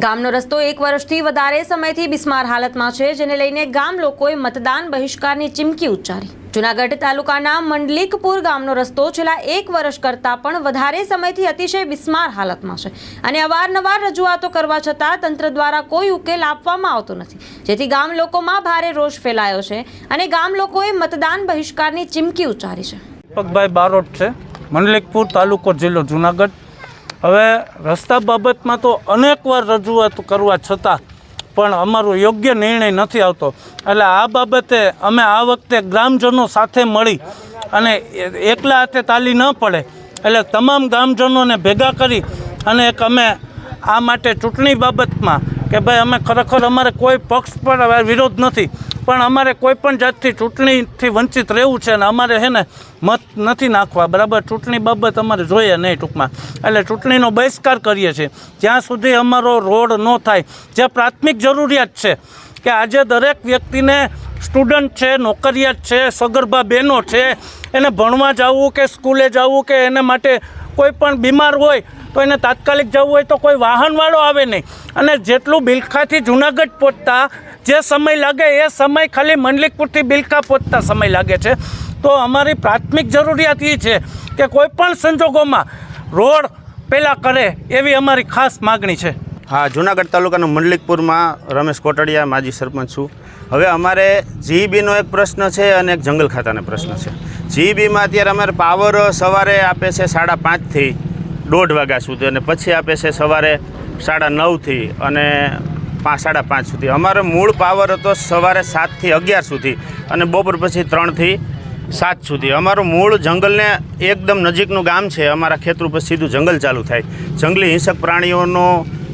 ગામનો રસ્તો એક વર્ષથી વધારે સમયથી બિસ્માર હાલતમાં છે, જેને લઈને ગામ લોકોએ મતદાન બહિષ્કારની ચીમકી ઉચ્ચારી. જુનાગઢ તાલુકાના મંડલિકપુર ગામનો રસ્તો છેલ્લા એક વર્ષ કરતાં પણ વધારે સમયથી અતિશય બિસ્માર હાલતમાં છે અને અવારનવાર રજૂઆતો કરવા છતાં તંત્ર દ્વારા કોઈ ઉકેલ આપવામાં આવતો નથી. જેથી ગામ લોકોમાં ભારે રોષ ફેલાયો છે અને ગામ લોકોએ મતદાન બહિષ્કારની ચીમકી ઉચ્ચારી છે. છે. મંડલિકપુર તાલુકો જિલ્લો જુનાગઢ. હવે રસ્તા બાબતમાં તો અનેકવાર રજૂઆત કરવા છતાં પણ અમારો યોગ્ય નિર્ણય નથી આવતો. એટલે આ બાબતે અમે આ વખતે ગ્રામજનો સાથે મળી અને એકલા હાથે તાલી ન પડે. એટલે તમામ ગ્રામજનોને ભેગા કરી અને એક અમે આ માટે ચૂંટણી બાબતમાં કે ભાઈ, અમે ખરેખર અમારે કોઈ પક્ષ પર વિરોધ નથી. પણ અમારે કોઈ પણ જાતથી ચૂંટણીથી વંચિત રહેવું છે અને અમારે છે ને મત નથી નાખવા. બરાબર? ચૂંટણી બાબત અમારે જોઈએ નહીં ટૂંકમાં. એટલે ચૂંટણીનો બહિષ્કાર કરીએ છીએ. જ્યાં સુધી અમારો રોડ ન થાય જે પ્રાથમિક જરૂરિયાત છે કે આજે દરેક વ્યક્તિને સ્ટુડન્ટ છે, નોકરિયાત છે, સગર્ભા બહેનો છે, એને ભણવા જવું કે સ્કૂલે જવું કે એને માટે કોઈ પણ બીમાર હોય તો એને તાત્કાલિક જવું હોય તો કોઈ વાહનવાળો આવે નહીં. અને જેટલું બિલખાથી જુનાગઢ પહોંચતા, જે સમય લાગે એ સમય ખાલી મંડલિકપુરથી બિલખા પહોંચતા સમય લાગે છે. તો અમારી પ્રાથમિક જરૂરિયાત એ છે કે કોઈપણ સંજોગોમાં રોડ પહેલાં કરે એવી અમારી ખાસ માગણી છે. હા, જુનાગઢ તાલુકાનું મંડલિકપુરમાં રમેશ કોટડિયા, માજી સરપંચ છું. હવે અમારે જીઈબીનો એક પ્રશ્ન છે અને એક જંગલ ખાતાનો પ્રશ્ન છે. જીઈબીમાં અત્યારે અમારે પાવર સવારે આપે છે સાડા પાંચથી. દોઢ વાગ્યા સુધી અને પછી આપે છે સવારે સાડા નવથી અને પાંચ સાડા પાંચ સુધી. અમારો મૂળ પાવર હતો સવારે સાતથી અગિયાર સુધી અને બપોર પછી ત્રણથી સાત સુધી. અમારું મૂળ જંગલને એકદમ નજીકનું ગામ છે. અમારા ખેતર ઉપર સીધું જંગલ ચાલુ થાય. જંગલી હિંસક પ્રાણીઓનો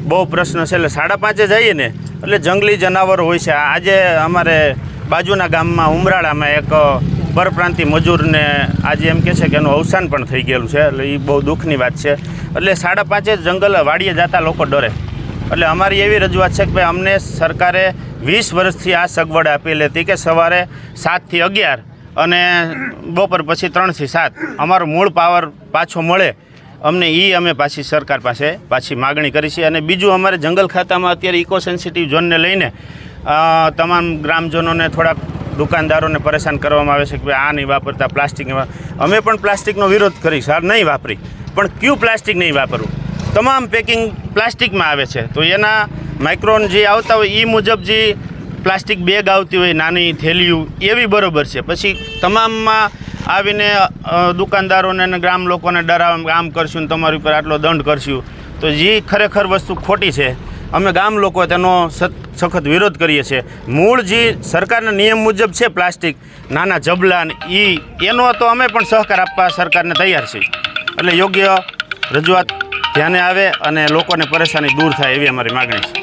બહુ પ્રશ્ન છે. એટલે સાડા પાંચે જઈએ ને, એટલે જંગલી જનાવર હોય છે. આજે અમારે બાજુના ગામમાં ઉમરાળામાં એક પરપ્રાંતિ મજૂરને આજે એમ કહે છે કે એનું અવસાન પણ થઈ ગયેલું છે. એટલે એ બહુ દુઃખની વાત છે. એટલે સાડા પાંચે જંગલ વાડીએ જતા લોકો ડરે. એટલે અમારી એવી રજૂઆત છે કે ભાઈ અમને સરકારે વીસ વર્ષથી આ સગવડ આપેલી હતી કે સવારે સાતથી અગિયાર અને બપોર પછી ત્રણથી સાત. અમારો મૂળ પાવર પાછો મળે. અમને એ અમે પાછી સરકાર પાસે પાછી માગણી કરી છે અને બીજું અમારે જંગલ ખાતામાં અત્યારે ઇકો સેન્સિટિવ ઝોનને લઈને તમામ ગ્રામજનોને થોડાક દુકાનદારોને પરેશાન કરવામાં આવે છે કે આ નહીં વાપરતા, પ્લાસ્ટિક અમે પણ પ્લાસ્ટિકનો વિરોધ કરી સર નહીં વાપરી. પણ કયું પ્લાસ્ટિક નહીં વાપરવું? તમામ પેકિંગ પ્લાસ્ટિકમાં આવે છે. તો એના માઇક્રોન જે આવતા હોય એ મુજબ જે પ્લાસ્ટિક બેગ આવતી હોય, નાની થેલીઓ, એવી બરોબર છે. પછી તમામમાં આવીને દુકાનદારોને અને ગ્રામ લોકોને ડરાવ આમ કરશું ને તમારી ઉપર આટલો દંડ કરશું. તો જે ખરેખર વસ્તુ ખોટી છે અમે ગામ લોકો તેનો સખત વિરોધ કરીએ છીએ. મૂળ જે સરકારના નિયમ મુજબ છે પ્લાસ્ટિક, નાના જબલા ને એ એનો તો અમે પણ સહકાર આપવા સરકારને તૈયાર છીએ. એટલે યોગ્ય રજૂઆત ધ્યાને આવે અને લોકોને પરેશાની દૂર થાય એવી અમારી માગણી છે.